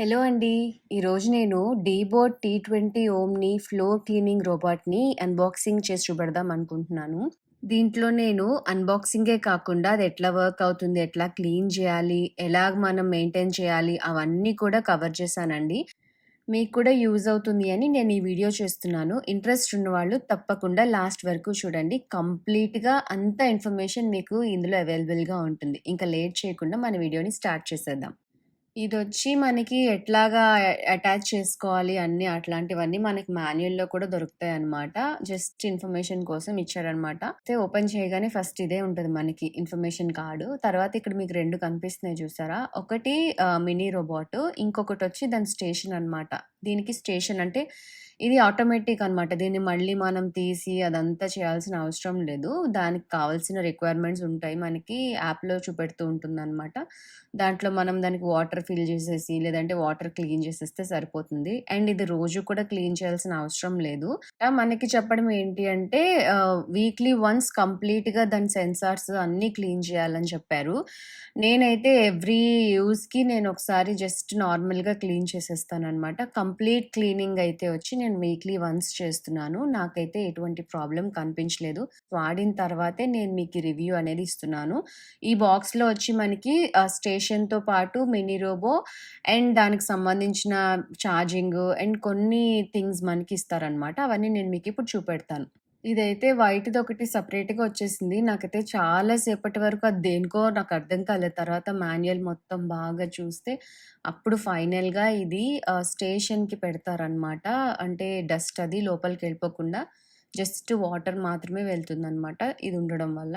Hello అండి. ఈరోజు నేను Deebot T twenty Omni floor cleaning రోబోట్‌ని unboxing చేసి చూపెడదాం అనుకుంటున్నాను. దీంట్లో నేను అన్బాక్సింగే కాకుండా అది ఎట్లా వర్క్ అవుతుంది, ఎట్లా క్లీన్ చేయాలి, ఎలా మనం మెయింటైన్ చేయాలి అవన్నీ కూడా కవర్ చేశానండి. మీకు కూడా యూజ్ అవుతుంది అని నేను ఈ వీడియో చేస్తున్నాను. ఇంట్రెస్ట్ ఉన్నవాళ్ళు తప్పకుండా లాస్ట్ వరకు చూడండి. కంప్లీట్‌గా అంత ఇన్ఫర్మేషన్ మీకు ఇందులో అవైలబుల్‌గా ఉంటుంది. ఇంకా లేట్ చేయకుండా మన వీడియోని స్టార్ట్ చేసేద్దాం. ఇది వచ్చి మనకి ఎట్లాగా అటాచ్ చేసుకోవాలి అన్నీ అట్లాంటివన్నీ మనకి మాన్యువల్లో కూడా దొరుకుతాయి అనమాట జస్ట్ ఇన్ఫర్మేషన్ కోసం ఇచ్చారనమాట అయితే ఓపెన్ చేయగానే ఫస్ట్ ఇదే ఉంటుంది మనకి ఇన్ఫర్మేషన్ కార్డు. తర్వాత ఇక్కడ మీకు రెండు కనిపిస్తున్నాయి చూసారా? ఒకటి మినీ రోబోట్. ఇంకొకటి వచ్చి దాని స్టేషన్ అన్నమాట. దీనికి స్టేషన్ అంటే ఇది ఆటోమేటిక్ అన్నమాట. దీన్ని మళ్ళీ మనం తీసి అదంతా చేయాల్సిన అవసరం లేదు. దానికి కావాల్సిన రిక్వైర్మెంట్స్ ఉంటాయి. మనకి యాప్‌లో చూపెడుతూ ఉంటుంది అనమాట దాంట్లో మనం దానికి వాటర్ ఫిల్ చేసేసి లేదంటే వాటర్ క్లీన్ చేసేస్తే సరిపోతుంది. అండ్ ఇది రోజు కూడా క్లీన్ చేయాల్సిన అవసరం లేదు. మనకి చెప్పడం ఏంటి అంటే వీక్లీ వన్స్ కంప్లీట్‌గా దాని సెన్సార్స్ అన్నీ క్లీన్ చేయాలని చెప్పారు. నేనైతే ఎవ్రీ యూజ్‌కి నేను ఒకసారి జస్ట్ నార్మల్‌గా క్లీన్ చేసేస్తాను అనమాట కంప్లీట్ క్లీనింగ్ అయితే వచ్చి నేను వీక్లీ వన్స్ చేస్తున్నాను. నాకైతే ఎటువంటి ప్రాబ్లం కనిపించలేదు. వాడిన తర్వాతే నేను మీకు రివ్యూ అనేది ఇస్తున్నాను. ఈ బాక్స్‌లో వచ్చి మనకి స్టే స్టేషన్‌తో పాటు మినీ రోబో అండ్ దానికి సంబంధించిన ఛార్జింగ్ అండ్ కొన్ని థింగ్స్ మనకి ఇస్తారనమాట అవన్నీ నేను మీకు ఇప్పుడు చూపెడతాను. ఇదైతే వైట్‌దొకటి సెపరేట్‌గా వచ్చేసింది. నాకైతే చాలా సేపటి వరకు అది దేనికో నాకు అర్థం కాలేదు. తర్వాత మాన్యువల్ మొత్తం బాగా చూస్తే అప్పుడు ఫైనల్‌గా ఇది స్టేషన్‌కి పెడతారనమాట అంటే డస్ట్ అది లోపలికి వెళ్ళిపోకుండా జస్ట్ వాటర్ మాత్రమే వెళ్తుందనమాట ఇది ఉండడం వల్ల.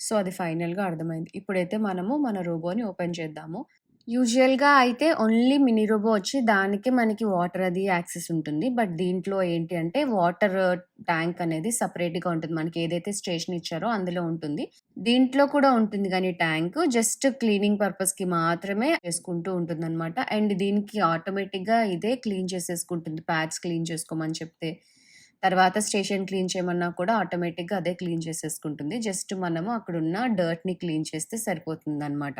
సో, అది ఫైనల్‌గా అర్థమైంది. ఇప్పుడైతే మనము మన రోబోని ఓపెన్ చేద్దాము. యూజువల్‌గా అయితే ఓన్లీ మినీ రోబో వచ్చి దానికి మనకి వాటర్ అది యాక్సెస్ ఉంటుంది. బట్ దీంట్లో ఏంటి అంటే వాటర్ ట్యాంక్ అనేది సపరేట్గా ఉంటుంది. మనకి ఏదైతే స్టేషన్ ఇచ్చారో అందులో ఉంటుంది. దీంట్లో కూడా ఉంటుంది కానీ ట్యాంక్ జస్ట్ క్లీనింగ్ పర్పస్‌కి మాత్రమే చేసుకుంటూ ఉంటుందన్నమాట. అండ్ దీనికి ఆటోమేటిక్‌గా ఇదే క్లీన్ చేసేసుకుంటుంది. ప్యాడ్స్ క్లీన్ చేసుకోమని చెప్తే. తర్వాత స్టేషన్ క్లీన్ చేయమన్నా కూడా ఆటోమేటిక్‌గా అదే క్లీన్ చేసేసుకుంటుంది. జస్ట్ మనము అక్కడున్న డర్ట్‌ని క్లీన్ చేస్తే సరిపోతుందన్నమాట.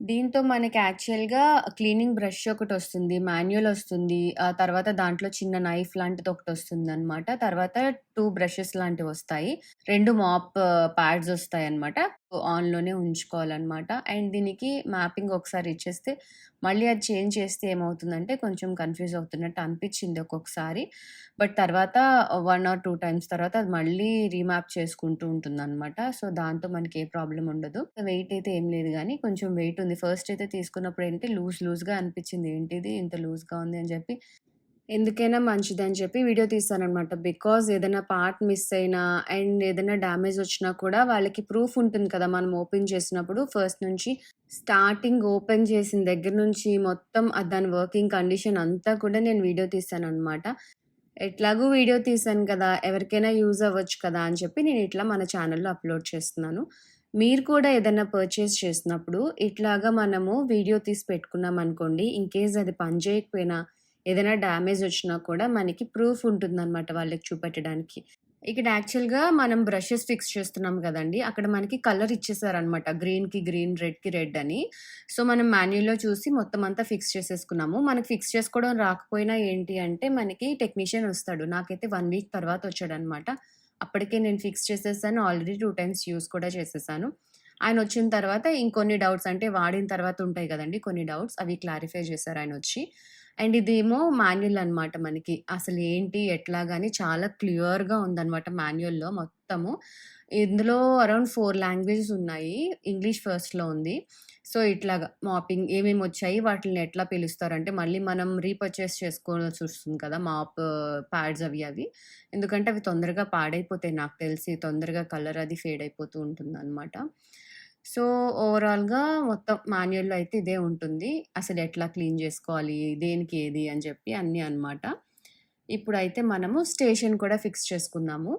దీంతో మనకి యాక్చువల్‌గా క్లీనింగ్ బ్రష్ ఒకటి వస్తుంది మాన్యువల్ వస్తుంది. ఆ తర్వాత దాంట్లో చిన్న నైఫ్ లాంటిది ఒకటి వస్తుంది అనమాట తర్వాత టూ బ్రషెస్ లాంటివి వస్తాయి రెండు మాప్ ప్యాడ్స్ వస్తాయి అనమాట ఆన్‌లోనే ఉంచుకోవాలన్నమాట. అండ్ దీనికి మ్యాపింగ్ ఒకసారి ఇచ్చేస్తే మళ్ళీ అది చేంజ్ చేస్తే ఏమవుతుందంటే కొంచెం కన్‌ఫ్యూజ్ అవుతున్నట్టు అనిపించింది ఒక్కొక్కసారి. బట్ తర్వాత వన్ ఆర్ టూ టైమ్స్ తర్వాత అది మళ్ళీ రీమ్యాప్ చేసుకుంటూ ఉంటుందన్నమాట. సో, దాంతో మనకి ఏ ప్రాబ్లం ఉండదు. వెయిట్ అయితే ఏం లేదు కానీ కొంచెం వెయిట్ ఉంది. ఫస్ట్ అయితే తీసుకున్నప్పుడు ఏంటి లూజ్ లూజ్‌గా అనిపించింది. ఏంటిది ఇంత లూజ్‌గా ఉంది అని చెప్పి ఎందుకైనా మంచిదని చెప్పి వీడియో తీశానన్నమాట. బికాజ్ ఏదైనా పార్ట్ మిస్ అయినా అండ్ ఏదైనా డ్యామేజ్ వచ్చినా కూడా వాళ్ళకి ప్రూఫ్ ఉంటుంది కదా! మనం ఓపెన్ చేసినప్పుడు ఫస్ట్ నుంచి స్టార్టింగ్ ఓపెన్ చేసిన దగ్గర నుంచి మొత్తం దాని వర్కింగ్ కండిషన్ అంతా కూడా నేను వీడియో తీశానన్నమాట. ఎట్లాగూ వీడియో తీశాను కదా! ఎవరికైనా యూజ్ అవ్వచ్చు కదా! అని చెప్పి నేను ఇట్లా మన ఛానెల్‌లో అప్‌లోడ్ చేస్తున్నాను. మీరు కూడా ఏదైనా పర్చేస్ చేసినప్పుడు ఇట్లాగా మనము వీడియో తీసి పెట్టుకున్నాం అనుకోండి ఇన్ కేస్ అది పని చేయకపోయినా ఏదైనా డ్యామేజ్ వచ్చినా కూడా మనకి ప్రూఫ్ ఉంటుందన్నమాట వాళ్ళకి చూపెట్టడానికి. ఇక్కడ యాక్చువల్‌గా మనం బ్రషెస్ ఫిక్స్ చేస్తున్నాం కదండి అక్కడ మనకి కలర్ ఇచ్చేసారనమాట గ్రీన్‌కి గ్రీన్, రెడ్‌కి రెడ్ అని. సో, మనం మాన్యుయల్‌లో చూసి మొత్తం అంతా ఫిక్స్ చేసేసుకున్నాము. మనకి ఫిక్స్ చేసుకోవడం రాకపోయినా ఏంటి అంటే మనకి టెక్నీషియన్ వస్తాడు. నాకైతే వన్ వీక్ తర్వాత వచ్చాడనమాట అప్పటికే నేను ఫిక్స్ చేసేసాను. ఆల్రెడీ టూ టైమ్స్ యూస్ కూడా చేసేసాను. ఆయన వచ్చిన తర్వాత ఇంకొన్ని డౌట్స్ అంటే వాడిన తర్వాత ఉంటాయి కదండీ కొన్ని డౌట్స్ అవి క్లారిఫై చేశారు ఆయన వచ్చి అండ్ ఇదేమో మాన్యువల్ అన్నమాట మనకి. అసలు ఏంటి ఎట్లాగా అని చాలా క్లియర్‌గా ఉందన్నమాట మాన్యువల్లో మొత్తము. ఇందులో అరౌండ్ ఫోర్ లాంగ్వేజెస్ ఉన్నాయి. ఇంగ్లీష్ ఫస్ట్‌లో ఉంది. సో, ఇట్లాగా మాపింగ్ ఏమేమి వచ్చాయి వాటిని ఎట్లా పిలుస్తారంటే మళ్ళీ మనం రీపర్చేస్ చేసుకోవాల్సి వస్తుంది కదా! మాప్ ప్యాడ్స్ అవి అవి. ఎందుకంటే అవి తొందరగా పాడైపోతాయి నాకు తెలిసి. తొందరగా కలర్ అది ఫేడ్ అయిపోతూ ఉంటుంది అనమాట సో, ఓవరాల్‌గా మొత్తం మాన్యువల్లో అయితే ఇదే ఉంటుంది. అసలు ఎట్లా క్లీన్ చేసుకోవాలి, దేనికి ఏది అని చెప్పి అన్నీ అన్నమాట. ఇప్పుడైతే మనము స్టేషన్ కూడా ఫిక్స్ చేసుకుందాము.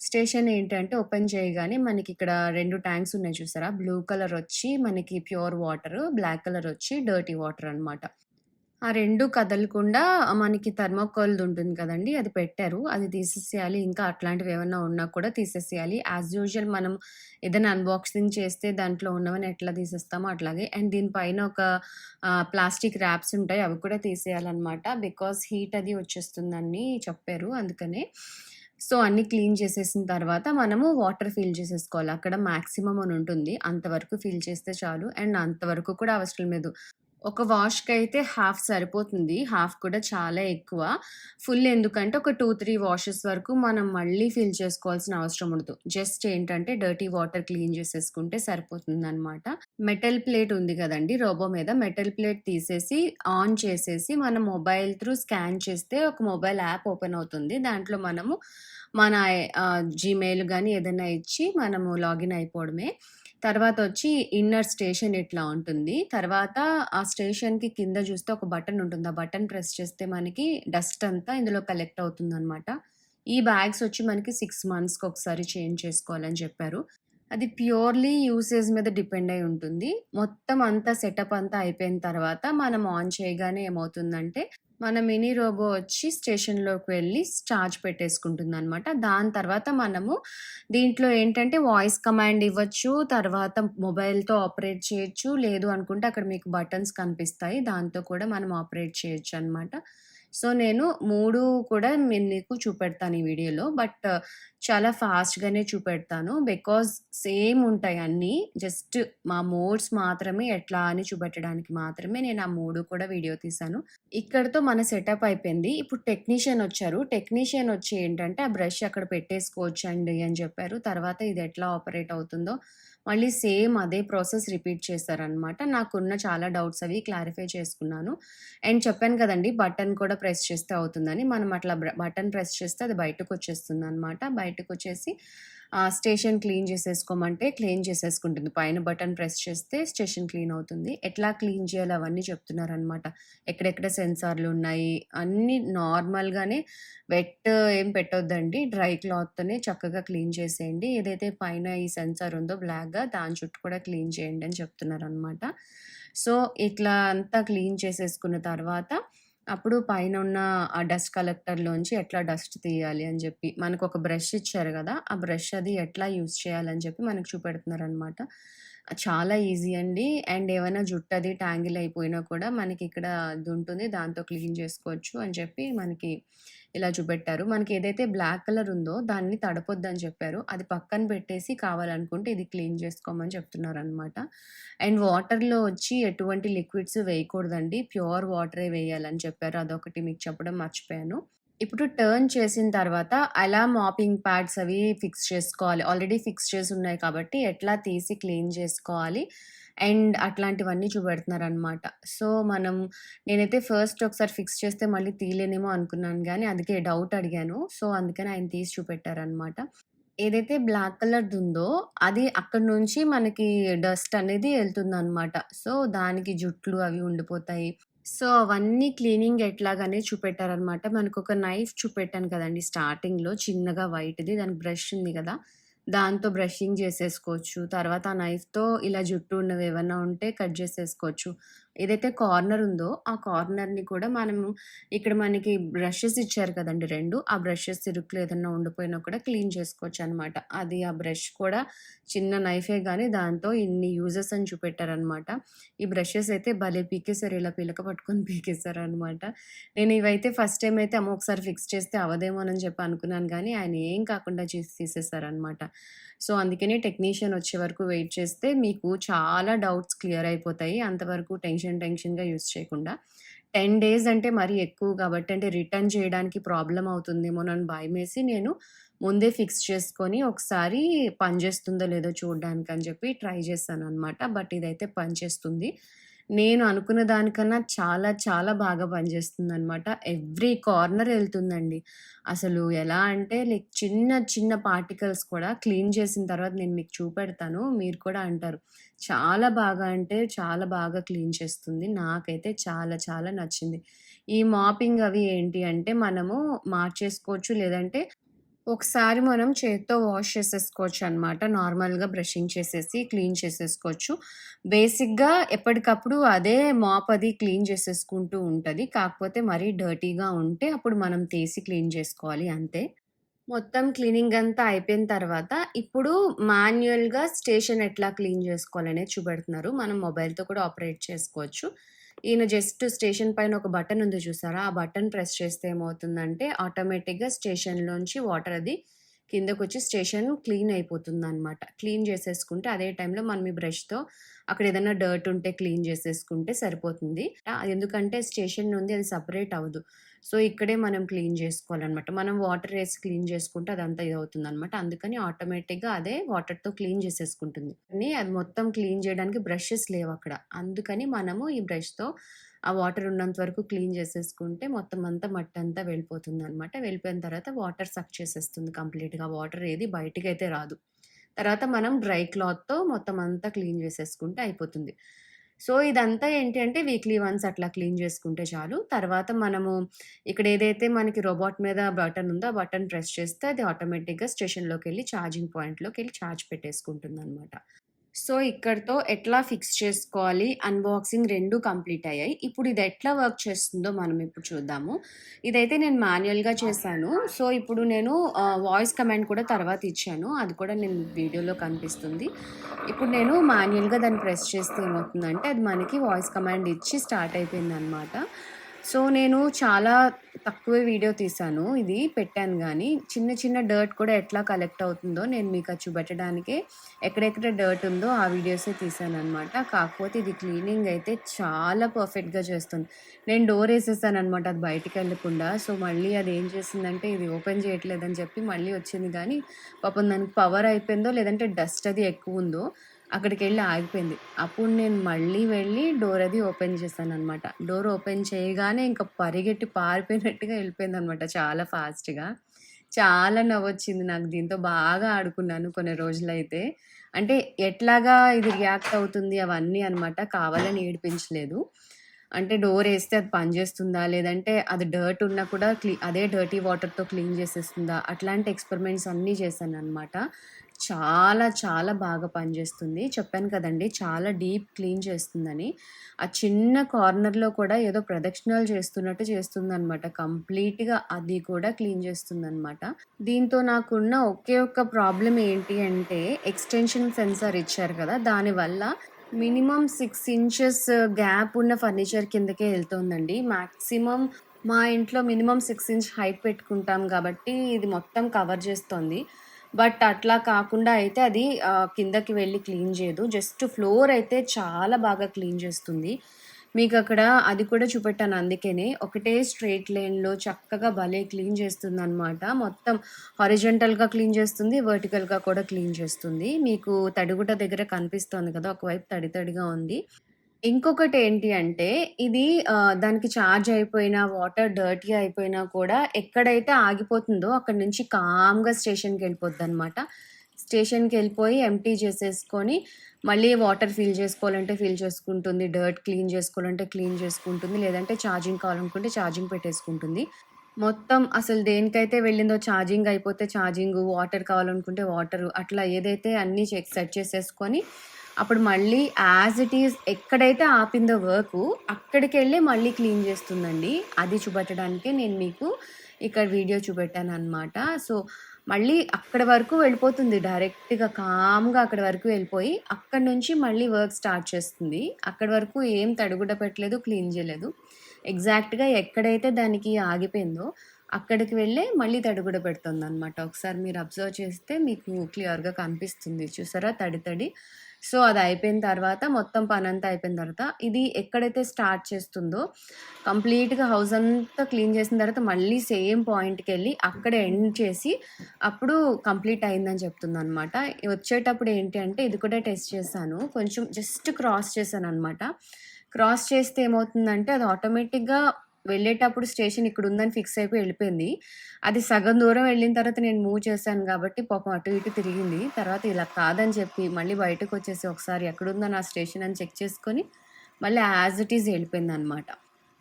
స్టేషన్ ఏంటంటే ఓపెన్ చేయగానే మనకి ఇక్కడ రెండు ట్యాంక్స్ ఉన్నాయి చూసారా? బ్లూ కలర్ వచ్చి మనకి ప్యూర్ వాటర్, బ్లాక్ కలర్ వచ్చి డర్టీ వాటర్ అన్నమాట. ఆ రెండు కదలకుండా మనకి థర్మాకోల్‌ది ఉంటుంది కదండి అది పెట్టారు. అది తీసేసేయాలి. ఇంకా అట్లాంటివి ఏమైనా ఉన్నా కూడా తీసేసేయాలి. యాజ్ యూజువల్ మనం ఏదైనా అన్బాక్సింగ్ చేస్తే దాంట్లో ఉన్నవని ఎట్లా తీసేస్తామో అట్లాగే. అండ్ దీని పైన ఒక ప్లాస్టిక్ ర్యాప్స్ ఉంటాయి. అవి కూడా తీసేయాలన్నమాట బికాస్ హీట్ అది వచ్చేస్తుందని చెప్పారు. అందుకనే. సో, అన్నీ క్లీన్ చేసేసిన తర్వాత మనము వాటర్ ఫిల్ చేసేసుకోవాలి. అక్కడ మ్యాక్సిమం అని ఉంటుంది. అంతవరకు ఫిల్ చేస్తే చాలు. అండ్ అంతవరకు కూడా అవసరం లేదు. ఒక వాష్కి అయితే హాఫ్ సరిపోతుంది. హాఫ్ కూడా చాలా ఎక్కువ. ఫుల్ ఎందుకంటే ఒక 2, 3 వాషెస్ వరకు మనం మళ్ళీ ఫిల్ చేసుకోవాల్సిన అవసరం ఉండదు. జస్ట్ ఏంటంటే డర్టీ వాటర్ క్లీన్ చేసేసుకుంటే సరిపోతుంది అనమాట మెటల్ ప్లేట్ ఉంది కదండి రోబో మీద మెటల్ ప్లేట్ తీసేసి ఆన్ చేసేసి మన మొబైల్ త్రూ స్కాన్ చేస్తే ఒక మొబైల్ యాప్ ఓపెన్ అవుతుంది. దాంట్లో మనము మన జీమెయిల్ కానీ ఏదైనా ఇచ్చి మనము లాగిన్ అయిపోవడమే. తర్వాత వచ్చి ఇన్నర్ స్టేషన్ ఇట్లా ఉంటుంది. తర్వాత ఆ స్టేషన్‌కి కింద చూస్తే ఒక బటన్ ఉంటుంది. ఆ బటన్ ప్రెస్ చేస్తే మనకి డస్ట్ అంతా ఇందులో కలెక్ట్ అవుతుందనమాట. ఈ బ్యాగ్స్ వచ్చి మనకి సిక్స్ మంత్స్‌కి ఒకసారి చేంజ్ చేసుకోవాలని చెప్పారు. అది ప్యూర్‌లీ యూసేజ్ మీద డిపెండ్ అయి ఉంటుంది. మొత్తం అంతా సెటప్ అంతా అయిపోయిన తర్వాత మనం ఆన్ చేయగానే ఏమవుతుందంటే మన మినీ రోబో వచ్చి స్టేషన్‌లోకి వెళ్ళి చార్జ్ పెట్టేసుకుంటుందనమాట. దాని తర్వాత మనము దీంట్లో ఏంటంటే వాయిస్ కమాండ్ ఇవ్వచ్చు. తర్వాత మొబైల్‌తో ఆపరేట్ చేయొచ్చు. లేదు అనుకుంటే అక్కడ మీకు బటన్స్ కనిపిస్తాయి. దాంతో కూడా మనం ఆపరేట్ చేయొచ్చు అనమాట సో, నేను మూడు కూడా నేను మీకు చూపెడతాను ఈ వీడియోలో. బట్ చాలా ఫాస్ట్‌గానే చూపెడతాను. బికాజ్ సేమ్ ఉంటాయి అన్నీ. జస్ట్ మా మోడ్స్ మాత్రమే ఎట్లా అని చూపెట్టడానికి మాత్రమే నేను ఆ మూడు కూడా వీడియో తీశాను. ఇక్కడతో మన సెటప్ అయిపోయింది. ఇప్పుడు టెక్నీషియన్ వచ్చారు. టెక్నీషియన్ వచ్చి ఏంటంటే ఆ బ్రష్ అక్కడ పెట్టేసుకోవచ్చండి అని చెప్పారు. తర్వాత ఇది ఎట్లా ఆపరేట్ అవుతుందో మళ్ళీ సేమ్ అదే ప్రాసెస్ రిపీట్ చేశారనమాట. నాకున్న చాలా డౌట్స్ అవి క్లారిఫై చేసుకున్నాను. అండ్ చెప్పాను కదండీ! బటన్ కూడా ప్రెస్ చేస్తే అవుతుందని. మనం అట్లా బటన్ ప్రెస్ చేస్తే అది బయటకొచ్చేస్తుందనమాట. బయటకొచ్చేసి వచ్చేసి స్టేషన్ క్లీన్ చేసేసుకోమంటే క్లీన్ చేసేసుకుంటుంది. పైన బటన్ ప్రెస్ చేస్తే స్టేషన్ క్లీన్ అవుతుంది. ఎట్లా క్లీన్ చేయాలి అవన్నీ చెప్తున్నారనమాట. ఎక్కడెక్కడ సెన్సార్లు ఉన్నాయి అన్నీ నార్మల్‌గానే వెట్ ఏం పెట్టొద్దండి. డ్రై క్లాత్‌తోనే చక్కగా క్లీన్ చేసేయండి. ఏదైతే పైన ఈ సెన్సార్ ఉందో బ్లాక్‌గా దాని చుట్టూ కూడా క్లీన్ చేయండి అని చెప్తున్నారనమాట. సో, ఇట్లా అంతా క్లీన్ చేసేసుకున్న తర్వాత అప్పుడు పైన ఉన్న ఆ డస్ట్ కలెక్టర్‌లోంచి ఎట్లా డస్ట్ తీయాలి అని చెప్పి మనకు ఒక బ్రష్ ఇచ్చారు కదా ఆ బ్రష్ అది ఎట్లా యూజ్ చేయాలని చెప్పి మనకు చూపెడుతున్నారు అనమాట చాలా ఈజీ అండి. అండ్ ఏమైనా జుట్టు అది ట్యాంగిల్ అయిపోయినా కూడా మనకి ఇక్కడ ఇది ఉంటుంది. దాంతో క్లీన్ చేసుకోవచ్చు అని చెప్పి మనకి ఇలా చూపెట్టారు. మనకి ఏదైతే బ్లాక్ కలర్ ఉందో దాన్ని తడపొద్దని చెప్పారు. అది పక్కన పెట్టేసి కావాలనుకుంటే ఇది క్లీన్ చేసుకోమని చెప్తున్నారు అనమాట అండ్ వాటర్‌లో వచ్చి ఎటువంటి లిక్విడ్స్ వేయకూడదండి. ప్యూర్ వాటరే వేయాలని చెప్పారు. అదొకటి మీకు చెప్పడం మర్చిపోయాను. ఇప్పుడు టర్న్ చేసిన తర్వాత ఎలా మాపింగ్ ప్యాడ్స్ అవి ఫిక్స్ చేసుకోవాలి. ఆల్రెడీ ఫిక్స్ చేసి ఉన్నాయి కాబట్టి ఎట్లా తీసి క్లీన్ చేసుకోవాలి. అండ్ అట్లాంటివన్నీ చూపెడుతున్నారనమాట. సో, మనం నేనైతే ఫస్ట్ ఒకసారి ఫిక్స్ చేస్తే మళ్ళీ తీయలేనేమో అనుకున్నాను కానీ అందుకే డౌట్ అడిగాను. సో, అందుకని ఆయన తీసి చూపెట్టారనమాట. ఏదైతే బ్లాక్ కలర్‌ది ఉందో అది అక్కడి నుంచి మనకి డస్ట్ అనేది ఎళ్తుందనమాట. సో, దానికి జుట్లు అవి ఉండిపోతాయి. సో, అవన్నీ క్లీనింగ్ ఎట్లాగానే చూపెట్టారనమాట. మనకు ఒక నైఫ్ చూపెట్టాను కదండి స్టార్టింగ్‌లో చిన్నగా వైట్‌ది దానికి బ్రష్ ఉంది కదా దాంతో బ్రషింగ్ చేసేసుకోవచ్చు. తర్వాత ఆ నైఫ్‌తో ఇలా జుట్టు ఉన్నవి ఏమైనా ఉంటే కట్ చేసేసుకోవచ్చు. ఏదైతే కార్నర్ ఉందో ఆ కార్నర్‌ని కూడా మనము ఇక్కడ మనకి బ్రషెస్ ఇచ్చారు కదండి రెండు ఆ బ్రషెస్ ఇరుకులు ఏదన్నా ఉండిపోయినా కూడా క్లీన్ చేసుకోవచ్చు అనమాట అది ఆ బ్రష్ కూడా చిన్న నైఫే కానీ దాంతో ఇన్ని యూజెస్ అని చూపెట్టారనమాట. ఈ బ్రషెస్ అయితే భలే పీకేశారు. ఇలా పిలక పట్టుకొని పీకేశారనమాట. నేను ఇవైతే ఫస్ట్ టైం అయితే అమ్మో! ఒకసారి ఫిక్స్ చేస్తే అవదేమోనని చెప్పి అనుకున్నాను కానీ ఆయన ఏం కాకుండా చేసి తీసేశారనమాట. సో, అందుకనే టెక్నీషియన్ వచ్చే వరకు వెయిట్ చేస్తే మీకు చాలా డౌట్స్ క్లియర్ అయిపోతాయి. అంతవరకు టెన్షన్ టెన్షన్‌గా యూజ్ చేయకుండా. 10 డేస్ అంటే మరీ ఎక్కువ కాబట్టి అంటే రిటర్న్ చేయడానికి ప్రాబ్లమ్ భయం భయమేసి నేను ముందే ఫిక్స్ చేసుకొని ఒకసారి పనిచేస్తుందో లేదో చూడడానికి అని చెప్పి ట్రై చేశాననమాట. బట్ ఇదైతే పనిచేస్తుంది. నేను అనుకున్న దానికన్నా చాలా చాలా బాగా పనిచేస్తుందనమాట. ఎవ్రీ కార్నర్ వెళ్తుందండి అసలు ఎలా అంటే లైక్ చిన్న చిన్న పార్టికల్స్ కూడా క్లీన్ చేసిన తర్వాత నేను మీకు చూపెడతాను. మీరు కూడా అంటారు. చాలా బాగా అంటే చాలా బాగా క్లీన్ చేస్తుంది. నాకైతే చాలా చాలా నచ్చింది. ఈ మాపింగ్ అవి ఏంటి అంటే మనము మార్చేసుకోవచ్చు. లేదంటే ఒకసారి మనం చేత్తో వాష్ చేసేసుకోవచ్చు అనమాట. నార్మల్‌గా బ్రషింగ్ చేసేసి క్లీన్ చేసేసుకోవచ్చు. బేసిక్‌గా ఎప్పటికప్పుడు అదే మాప్ అది క్లీన్ చేసేసుకుంటూ ఉంటుంది కాకపోతే మరీ డర్టీగా ఉంటే అప్పుడు మనం తీసి క్లీన్ చేసుకోవాలి అంతే. మొత్తం క్లీనింగ్ అంతా అయిపోయిన తర్వాత ఇప్పుడు మాన్యువల్గా స్టేషన్ ఎట్లా క్లీన్ చేసుకోవాలనే చూపెడుతున్నారు. మనం మొబైల్‌తో కూడా ఆపరేట్ చేసుకోవచ్చు. ఈయన జస్ట్ స్టేషన్ పైన ఒక బటన్ ఉంది చూసారా? ఆ బటన్ ప్రెస్ చేస్తే ఏమవుతుందంటే ఆటోమేటిక్‌గా స్టేషన్‌లోంచి వాటర్ అది కిందకొచ్చి స్టేషన్ క్లీన్ అయిపోతుంది అనమాట క్లీన్ చేసేసుకుంటే అదే టైంలో మనం ఈ బ్రష్‌తో అక్కడ ఏదైనా డర్ట్ ఉంటే క్లీన్ చేసేసుకుంటే సరిపోతుంది. ఎందుకంటే స్టేషన్ నుండి అది సపరేట్ అవ్వదు. సో, ఇక్కడే మనం క్లీన్ చేసుకోవాలనమాట. మనం వాటర్ వేసి క్లీన్ చేసుకుంటే అదంతా ఇదవుతుందనమాట. అందుకని ఆటోమేటిక్‌గా అదే వాటర్‌తో క్లీన్ చేసేసుకుంటుంది. కానీ అది మొత్తం క్లీన్ చేయడానికి బ్రషెస్ లేవు అక్కడ అందుకని మనము ఈ బ్రష్‌తో ఆ వాటర్ ఉన్నంత వరకు క్లీన్ చేసేసుకుంటే మొత్తం అంతా మట్టి అంతా వెళ్ళిపోతుంది అనమాట వెళ్ళిపోయిన తర్వాత వాటర్ సక్ చేసేస్తుంది కంప్లీట్‌గా. వాటర్ ఏది బయటికైతే రాదు. తర్వాత మనం డ్రై క్లాత్‌తో మొత్తం అంతా క్లీన్ చేసేసుకుంటే అయిపోతుంది. సో, ఇదంతా ఏంటి అంటే వీక్లీ వన్స్ అట్లా క్లీన్ చేసుకుంటే చాలు. తర్వాత మనము ఇక్కడ ఏదైతే మనకి రోబోట్ మీద బటన్ ఉందో ఆ బటన్ ప్రెస్ చేస్తే అది ఆటోమేటిక్‌గా స్టేషన్లోకి వెళ్ళి ఛార్జింగ్ పాయింట్లోకి వెళ్ళి ఛార్జ్ పెట్టేసుకుంటుందనమాట. సో, ఇక్కడతో ఎట్లా ఫిక్స్ చేసుకోవాలి, అన్బాక్సింగ్ రెండు కంప్లీట్ అయ్యాయి. ఇప్పుడు ఇది ఎట్లా వర్క్ చేస్తుందో మనం ఇప్పుడు చూద్దాము. ఇదైతే నేను మాన్యువల్గా చేశాను. సో, ఇప్పుడు నేను వాయిస్ కమాండ్ కూడా తర్వాత ఇచ్చాను. అది కూడా నేను వీడియోలో కనిపిస్తుంది. ఇప్పుడు నేను మాన్యువల్గా దాన్ని ప్రెస్ చేస్తే ఏమవుతుందంటే అది మనకి వాయిస్ కమాండ్ ఇచ్చి స్టార్ట్ అయిపోయింది అనమాట సో, నేను చాలా తక్కువే వీడియో తీశాను. ఇది పెట్టాను కానీ చిన్న చిన్న డర్ట్ కూడా ఎట్లా కలెక్ట్ అవుతుందో నేను మీకు అది చూపెట్టడానికే ఎక్కడెక్కడ డర్ట్ ఉందో ఆ వీడియోసే తీశాననమాట. కాకపోతే ఇది క్లీనింగ్ అయితే చాలా పర్ఫెక్ట్‌గా చేస్తుంది. నేను డోర్ వేసేసాను అనమాట అది బయటికి వెళ్ళకుండా సో, మళ్ళీ అది ఏం చేసిందంటే ఇది ఓపెన్ చేయట్లేదని చెప్పి మళ్ళీ వచ్చింది కానీ పాపం దానికి పవర్ అయిపోయిందో లేదంటే డస్ట్ అది ఎక్కువ ఉందో అక్కడికి వెళ్ళి ఆగిపోయింది. అప్పుడు నేను మళ్ళీ వెళ్ళి డోర్ అది ఓపెన్ చేశాను అనమాట డోర్ ఓపెన్ చేయగానే ఇంకా పరిగెట్టి పారిపోయినట్టుగా వెళ్ళిపోయింది అనమాట చాలా ఫాస్ట్‌గా. చాలా నవ్వొచ్చింది నాకు దీంతో బాగా ఆడుకున్నాను కొన్ని రోజులైతే. అంటే ఎట్లాగా ఇది రియాక్ట్ అవుతుంది అవన్నీ అనమాట. కావాలని ఏడిపించలేదు. అంటే డోర్ వేస్తే అది పనిచేస్తుందా? లేదంటే అది డర్ట్ ఉన్నా కూడా క్లీ అదే డర్టీ వాటర్‌తో క్లీన్ చేసేస్తుందా? అట్లాంటి ఎక్స్‌పెరిమెంట్స్ అన్నీ చేశాననమాట. చాలా చాలా బాగా పనిచేస్తుంది. చెప్పాను కదండి చాలా డీప్ క్లీన్ చేస్తుందని. ఆ చిన్న కార్నర్‌లో కూడా ఏదో ప్రదక్షిణాలు చేస్తున్నట్టు చేస్తుంది అనమాట కంప్లీట్‌గా అది కూడా క్లీన్ చేస్తుంది అనమాట దీంతో నాకున్న ఒకే ఒక్క ప్రాబ్లం ఏంటి అంటే ఎక్స్‌టెన్షన్ సెన్సార్ ఇచ్చారు కదా! దానివల్ల మినిమమ్ సిక్స్ ఇంచెస్ గ్యాప్ ఉన్న ఫర్నిచర్ కిందకే వెళ్తుందండి మ్యాక్సిమం మా ఇంట్లో మినిమమ్ 6 ఇంచ్ హైట్ పెట్టుకుంటాం కాబట్టి ఇది మొత్తం కవర్ చేస్తుంది బట్ అట్లా కాకుండా అయితే అది కిందకి వెళ్ళి క్లీన్ చేయదు. జస్ట్ ఫ్లోర్ అయితే చాలా బాగా క్లీన్ చేస్తుంది. మీకు అక్కడ అది కూడా చూపెట్టాను అందుకనే ఒకటే స్ట్రెయిట్ లైన్‌లో చక్కగా భలే క్లీన్ చేస్తుంది అనమాట మొత్తం హారిజాంటల్‌గా క్లీన్ చేస్తుంది. వర్టికల్‌గా కూడా క్లీన్ చేస్తుంది. మీకు తడిగుట దగ్గర కనిపిస్తోంది కదా! ఒకవైపు తడి తడిగా ఉంది. ఇంకొకటి ఏంటి అంటే ఇది ఆహ్, దానికి చార్జ్ అయిపోయినా, వాటర్ డర్టీ అయిపోయినా కూడా ఎక్కడైతే ఆగిపోతుందో అక్కడి నుంచి కామ్‌గా స్టేషన్‌కెళ్ళిపోద్దనమాట. స్టేషన్‌కెళ్ళిపోయి ఎంప్టీ చేసేసుకొని మళ్ళీ వాటర్ ఫిల్ చేసుకోవాలంటే ఫిల్ చేసుకుంటుంది. డర్ట్ క్లీన్ చేసుకోవాలంటే క్లీన్ చేసుకుంటుంది. లేదంటే ఛార్జింగ్ కావాలనుకుంటే ఛార్జింగ్ పెట్టేసుకుంటుంది. మొత్తం అసలు దేనికైతే వెళ్ళిందో ఛార్జింగ్ అయిపోతే ఛార్జింగు, వాటర్ కావాలనుకుంటే వాటరు అట్లా ఏదైతే అన్నీ చెక్ సెట్ చేసేసుకొని అప్పుడు మళ్ళీ యాజ్ ఇట్ ఈజ్ ఎక్కడైతే ఆపిందో వర్కు అక్కడికెళ్ళి మళ్ళీ క్లీన్ చేస్తుందండి. అది చూపెట్టడానికే నేను మీకు ఇక్కడ వీడియో చూపెట్టాను అనమాట సో, మళ్ళీ అక్కడ వరకు వెళ్ళిపోతుంది డైరెక్ట్‌గా కామ్‌గా అక్కడ వరకు వెళ్ళిపోయి అక్కడి నుంచి మళ్ళీ వర్క్ స్టార్ట్ చేస్తుంది. అక్కడ వరకు ఏం తడుగుడ పెట్టలేదు, క్లీన్ చేయలేదు. ఎగ్జాక్ట్‌గా ఎక్కడైతే దానికి ఆగిపోయిందో అక్కడికి వెళ్ళే మళ్ళీ తడుగుడ పెడుతుంది అనమాట ఒకసారి మీరు అబ్జర్వ్ చేస్తే మీకు క్లియర్‌గా కనిపిస్తుంది. చూసారా తడి తడి. సో, అది అయిపోయిన తర్వాత మొత్తం పనంతా అయిపోయిన తర్వాత ఇది ఎక్కడైతే స్టార్ట్ చేస్తుందో కంప్లీట్‌గా హౌస్ అంతా క్లీన్ చేసిన తర్వాత మళ్ళీ సేమ్ పాయింట్కి వెళ్ళి అక్కడ ఎండ్ చేసి అప్పుడు కంప్లీట్ అయిందని చెప్తుందనమాట. వచ్చేటప్పుడు ఏంటి అంటే ఇది కూడా టెస్ట్ చేశాను. కొంచెం జస్ట్ క్రాస్ చేశాను అనమాట క్రాస్ చేస్తే ఏమవుతుందంటే అది ఆటోమేటిక్‌గా వెళ్ళేటప్పుడు స్టేషన్ ఇక్కడ ఉందని ఫిక్స్ అయిపోయి వెళ్ళిపోయింది. అది సగం దూరం వెళ్ళిన తర్వాత నేను మూవ్ చేశాను కాబట్టి పాపం అటు ఇటు తిరిగింది. తర్వాత ఇలా కాదని చెప్పి మళ్ళీ బయటకు వచ్చేసి ఒకసారి ఎక్కడుందో నా స్టేషన్ అని చెక్ చేసుకొని మళ్ళీ యాజ్ ఇట్ ఈజ్ వెళ్ళిపోయింది అనమాట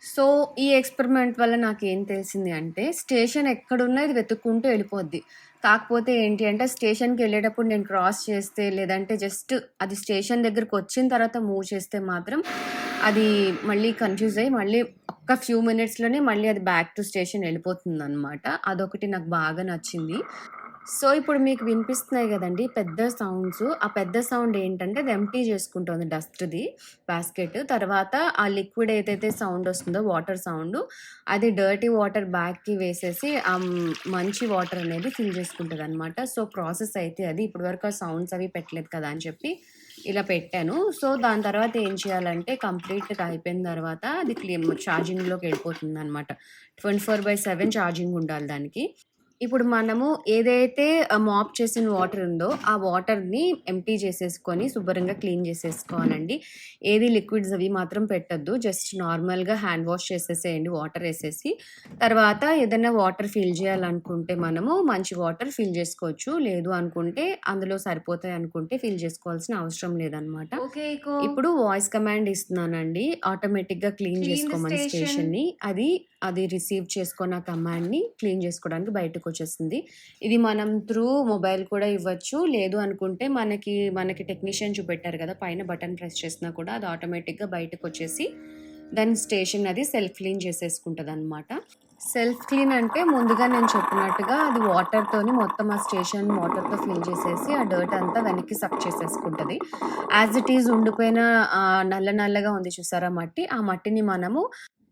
సో, ఈ ఎక్స్‌పెరిమెంట్ వల్ల నాకు ఏం తెలిసింది అంటే, స్టేషన్ ఎక్కడున్నా ఇది వెతుక్కుంటూ వెళ్ళిపోద్ది. కాకపోతే ఏంటి అంటే, స్టేషన్కి వెళ్ళేటప్పుడు నేను క్రాస్ చేస్తే, లేదంటే జస్ట్ అది స్టేషన్ దగ్గరకొచ్చిన తర్వాత మూవ్ చేస్తే మాత్రం, అది మళ్ళీ కన్‌ఫ్యూజ్ అయ్యి, మళ్ళీ ఒక ఫ్యూ మినిట్స్‌లోనే మళ్ళీ అది బ్యాక్ టు స్టేషన్ వెళ్ళిపోతుందనమాట. అదొకటి నాకు బాగా నచ్చింది. సో, ఇప్పుడు మీకు వినిపిస్తున్నాయి కదండి పెద్ద సౌండ్స్ ఆ పెద్ద సౌండ్ ఏంటంటే, అది ఎంటీ చేసుకుంటుంది డస్ట్‌ది బాస్కెట్. తర్వాత ఆ లిక్విడ్ ఏదైతే సౌండ్ వస్తుందో వాటర్ సౌండ్ అది డర్టీ వాటర్ బ్యాగ్‌కి వేసేసి, ఆ మంచి వాటర్ అనేది ఫిల్ చేసుకుంటుంది అనమాట సో, ప్రాసెస్ అయితే అది. ఇప్పటివరకు ఆ సౌండ్స్ అవి పెట్టలేదు కదా అని చెప్పి ఇలా పెట్టాను. సో, దాని తర్వాత ఏం చేయాలంటే, కంప్లీట్‌గా అయిపోయిన తర్వాత అది క్లీ ఛార్జింగ్‌లోకి వెళ్ళిపోతుందనమాట. 24/7 ఛార్జింగ్ ఉండాలి దానికి. ఇప్పుడు మనము ఏదైతే మాప్ చేసిన వాటర్ ఉందో, ఆ వాటర్‌ని ఎంప్టీ చేసేసుకొని శుభ్రంగా క్లీన్ చేసేసుకోవాలండి. ఏది లిక్విడ్స్ అవి మాత్రం పెట్టొద్దు. జస్ట్ నార్మల్‌గా హ్యాండ్ వాష్ చేసేసేయండి వాటర్ ఏసేసి. తర్వాత ఏదైనా వాటర్ ఫిల్ చేయాలనుకుంటే మనము మంచి వాటర్ ఫిల్ చేసుకోవచ్చు. లేదు అనుకుంటే అందులో సరిపోతాయి అనుకుంటే ఫిల్ చేసుకోవాల్సిన అవసరం లేదనమాట. ఇప్పుడు వాయిస్ కమాండ్ ఇస్తున్నానండి. ఆటోమేటిక్‌గా క్లీన్ చేసుకోమని స్టేషన్. స్టేషన్‌ని. అది, అది రిసీవ్ చేసుకున్న కమాండ్‌ని క్లీన్ చేసుకోవడానికి బయటకు వచ్చేసింది ఇది మనం త్రూ మొబైల్ కూడా ఇవ్వచ్చు. లేదు అనుకుంటే మనకి, మనకి టెక్నీషియన్ చూపెట్టారు కదా! పైన బటన్ ప్రెస్ చేసినా కూడా అది ఆటోమేటిక్‌గా బయటకొచ్చేసి, దాని స్టేషన్ అది సెల్ఫ్ క్లీన్ చేసేసుకుంటుంది అనమాట సెల్ఫ్ క్లీన్ అంటే ముందుగా నేను చెప్పినట్టుగా అది వాటర్‌తోని మొత్తం ఆ స్టేషన్ వాటర్‌తో ఫిల్ చేసేసి, ఆ డర్ట్ అంతా వెనక్కి సక్ చేసేసుకుంటుంది యాజ్ ఇట్ ఈజ్ ఉండిపోయిన నల్ల నల్లగా ఉంది చూసారా మట్టి, ఆ మట్టిని మనము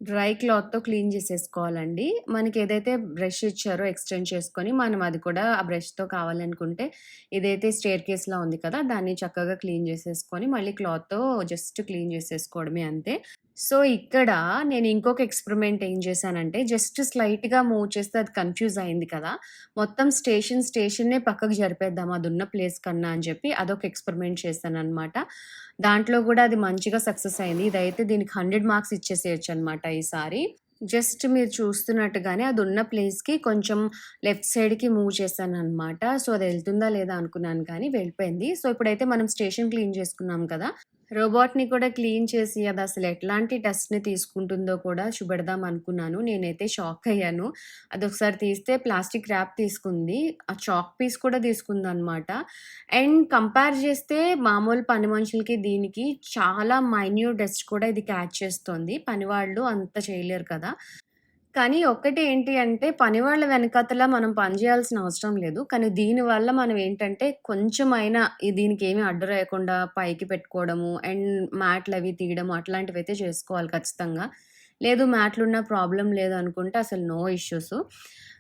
డ్రై క్లాత్‌తో క్లీన్ చేసేసుకోవాలండి. మనకి ఏదైతే బ్రష్ ఇచ్చారో ఎక్స్‌టెండ్ చేసుకొని, మనం అది కూడా ఆ బ్రష్‌తో కావాలనుకుంటే, ఇదైతే స్టెయిర్‌కేస్‌లా ఉంది కదా! దాన్ని చక్కగా క్లీన్ చేసేసుకొని, మళ్ళీ క్లాత్‌తో జస్ట్ క్లీన్ చేసేసుకోవడమే అంతే. సో, ఇక్కడ నేను ఇంకొక ఎక్స్‌పెరిమెంట్ ఏం చేశానంటే, జస్ట్ స్లైట్‌గా మూవ్ చేస్తే అది కన్‌ఫ్యూజ్ అయింది కదా! మొత్తం స్టేషన్, స్టేషన్‌నే పక్కకు జరిపేద్దాం అది ఉన్న ప్లేస్ కన్నా అని చెప్పి అదొక ఎక్స్‌పెరిమెంట్ చేశాననమాట. దాంట్లో కూడా అది మంచిగా సక్సెస్ అయింది. ఇదైతే దీనికి 100 మార్క్స్ ఇచ్చేసేయొచ్చనమాట ఈసారి. జస్ట్ మీరు చూస్తున్నట్టుగానే అది ఉన్న ప్లేస్‌కి కొంచెం లెఫ్ట్ సైడ్‌కి మూవ్ చేశాననమాట. సో, అది వెళ్తుందా లేదా అనుకున్నాను కానీ వెళ్ళిపోయింది. సో, ఇప్పుడైతే మనం స్టేషన్ క్లీన్ చేసుకున్నాం కదా! రోబోట్‌ని కూడా క్లీన్ చేసి అది అసలు ఎట్లాంటి డస్ట్‌ని తీసుకుంటుందో కూడా చూపెడదాం అనుకున్నాను. నేనైతే షాక్ అయ్యాను. అదొకసారి తీస్తే ప్లాస్టిక్ ర్యాప్ తీసుకుంది. ఆ చాక్ పీస్ కూడా తీసుకుంది అనమాట అండ్ కంపేర్ చేస్తే మామూలు పని మనుషులకి దీనికి చాలా మైన్యూట్ డస్ట్ కూడా ఇది క్యాచ్ చేస్తుంది పనివాళ్ళు అంత చేయలేరు కదా! కానీ ఒక్కటి ఏంటి అంటే, పనివాళ్ళ వెనకతలా మనం పని చేయాల్సిన అవసరం లేదు. కానీ దీనివల్ల మనం ఏంటంటే, కొంచెమైనా దీనికి ఏమీ అడ్డు రాయకుండా పైకి పెట్టుకోవడము అండ్ తీయడం అట్లాంటివి అయితే చేసుకోవాలి ఖచ్చితంగా. లేదు మ్యాట్లున్న ప్రాబ్లం లేదు అనుకుంటే అసలు నో ఇష్యూస్.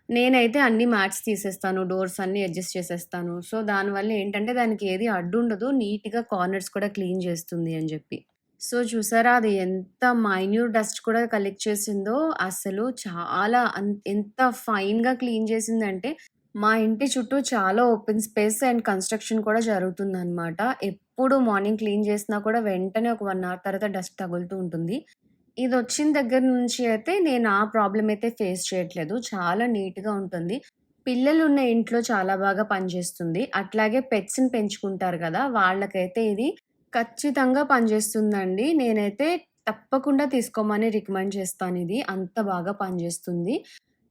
నేనైతే అన్ని మ్యాట్స్ తీసేస్తాను. డోర్స్ అన్నీ అడ్జస్ట్ చేసేస్తాను. సో, దానివల్ల ఏంటంటే, దానికి ఏది అడ్డుండదు. నీట్‌గా కార్నర్స్ కూడా క్లీన్ చేస్తుంది అని చెప్పి. సో, చూసారా అది ఎంత మైన్యూట్ డస్ట్ కూడా కలెక్ట్ చేసిందో అసలు చాలా అన్ ఎంత ఫైన్‌గా క్లీన్ చేసిందంటే, మా ఇంటి చుట్టూ చాలా ఓపెన్ స్పేస్ అండ్ కన్‌స్ట్రక్షన్ కూడా జరుగుతుందనమాట. ఎప్పుడు మార్నింగ్ క్లీన్ చేసినా కూడా వెంటనే ఒక వన్ అవర్ తర్వాత డస్ట్ తగులుతూ ఉంటుంది. ఇది వచ్చిన దగ్గర నుంచి అయితే నేను ఆ ప్రాబ్లం అయితే ఫేస్ చేయట్లేదు. చాలా నీట్‌గా ఉంటుంది. పిల్లలు ఉన్న ఇంట్లో చాలా బాగా పనిచేస్తుంది. అట్లాగే పెట్స్‌ని పెంచుకుంటారు కదా! వాళ్ళకైతే ఇది ఖచ్చితంగా పనిచేస్తుందండి. నేనైతే తప్పకుండా తీసుకోమని రికమెండ్ చేస్తాను ఇది అంత బాగా పనిచేస్తుంది.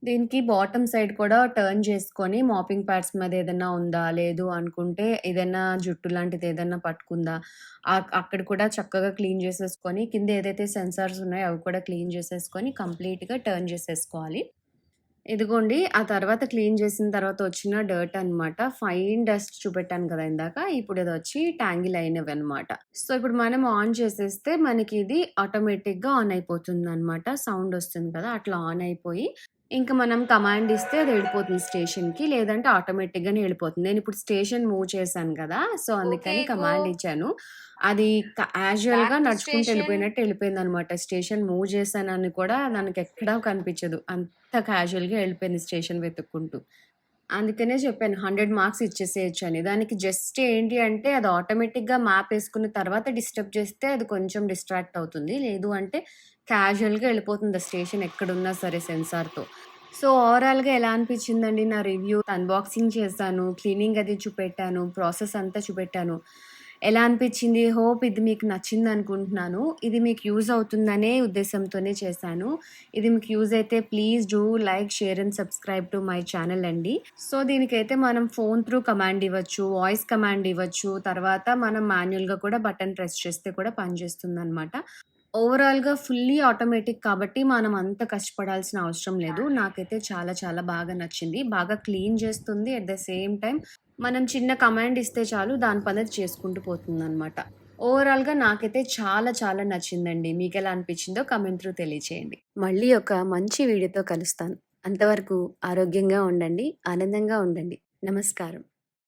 దీనికి బాటమ్ సైడ్ కూడా టర్న్ చేసుకొని మాపింగ్ ప్యాడ్స్ మీద ఏదన్నా ఉందా? లేదు అనుకుంటే ఏదైనా జుట్టు లాంటిది ఏదన్నా పట్టుకుందా? అక్ అక్కడ కూడా చక్కగా క్లీన్ చేసేసుకొని, కింద ఏదైతే సెన్సార్స్ ఉన్నాయో అవి కూడా క్లీన్ చేసేసుకొని కంప్లీట్‌గా టర్న్ చేసేసుకోవాలి. ఇదిగోండి ఆ తర్వాత క్లీన్ చేసిన తర్వాత వచ్చిన డర్ట్ అనమాట. ఫైన్ డస్ట్ చూపెట్టాను కదా ఇందాక. ఇప్పుడు ఇది వచ్చి ట్యాంగిల్ అయినవనమాట. సో, ఇప్పుడు మనం ఆన్ చేసేస్తే మనకి ఇది ఆటోమేటిక్‌గా ఆన్ అయిపోతుంది అనమాట సౌండ్ వస్తుంది కదా! అట్లా ఆన్ అయిపోయి, ఇంక మనం కమాండ్ ఇస్తే అది వెళ్ళిపోతుంది స్టేషన్‌కి. లేదంటే ఆటోమేటిక్‌గానే వెళ్ళిపోతుంది. నేనిప్పుడు స్టేషన్ మూవ్ చేశాను కదా! సో. అందుకని కమాండ్ ఇచ్చాను. అది యాజువల్‌గా నడుచుకుంటూ. వెళ్ళిపోయినట్టు వెళ్ళిపోయిందనమాట. స్టేషన్ మూవ్ చేశానని కూడా దానికెక్కడా కనిపించదు. అంత క్యాజువల్‌గా వెళ్ళిపోయింది స్టేషన్ వెతుక్కుంటూ. అందుకనే చెప్పాను 100 మార్క్స్ ఇచ్చేసేయొచ్చని. దానికి జస్ట్ ఏంటి అంటే, అది ఆటోమేటిక్‌గా మ్యాప్ వేసుకున్న తర్వాత డిస్టర్బ్ చేస్తే అది కొంచెం డిస్ట్రాక్ట్ అవుతుంది. లేదు అంటే క్యాజువల్‌గా వెళ్ళిపోతుంది స్టేషన్ ఎక్కడున్నా సరే సెన్సార్‌తో. సో, ఓవరాల్‌గా ఎలా అనిపించిందండి నా రివ్యూ? అన్బాక్సింగ్ చేశాను. క్లీనింగ్ అది చూపెట్టాను. ప్రాసెస్ అంతా చూపెట్టాను. ఎలా అనిపించింది? హోప్ ఇది మీకు నచ్చింది అనుకుంటున్నాను ఇది మీకు యూజ్ అవుతుందనే ఉద్దేశంతోనే చేశాను. ఇది మీకు యూజ్ అయితే please do like, share and subscribe to my channel అండి. సో, దీనికైతే మనం ఫోన్ త్రూ కమాండ్ ఇవ్వచ్చు, వాయిస్ కమాండ్ ఇవ్వచ్చు, తర్వాత మనం మాన్యువల్గా కూడా బటన్ ప్రెస్ చేస్తే కూడా పనిచేస్తుందనమాట. ఓవరాల్‌గా ఫుల్లీ ఆటోమేటిక్ కాబట్టి మనం అంత కష్టపడాల్సిన అవసరం లేదు. నాకైతే చాలా చాలా బాగా నచ్చింది. బాగా క్లీన్ చేస్తుంది. అట్ ద సేమ్ టైం మనం చిన్న కమాండ్ ఇస్తే చాలు దాని పని చేసుకుంటూ చేసుకుంటూ పోతుందనమాట. ఓవరాల్‌గా నాకైతే చాలా చాలా నచ్చిందండి. మీకు ఎలా అనిపించిందో కమెంట్ త్రూ తెలియచేయండి. మళ్ళీ ఒక మంచి వీడియోతో కలుస్తాను. అంతవరకు ఆరోగ్యంగా ఉండండి. ఆనందంగా ఉండండి. నమస్కారం.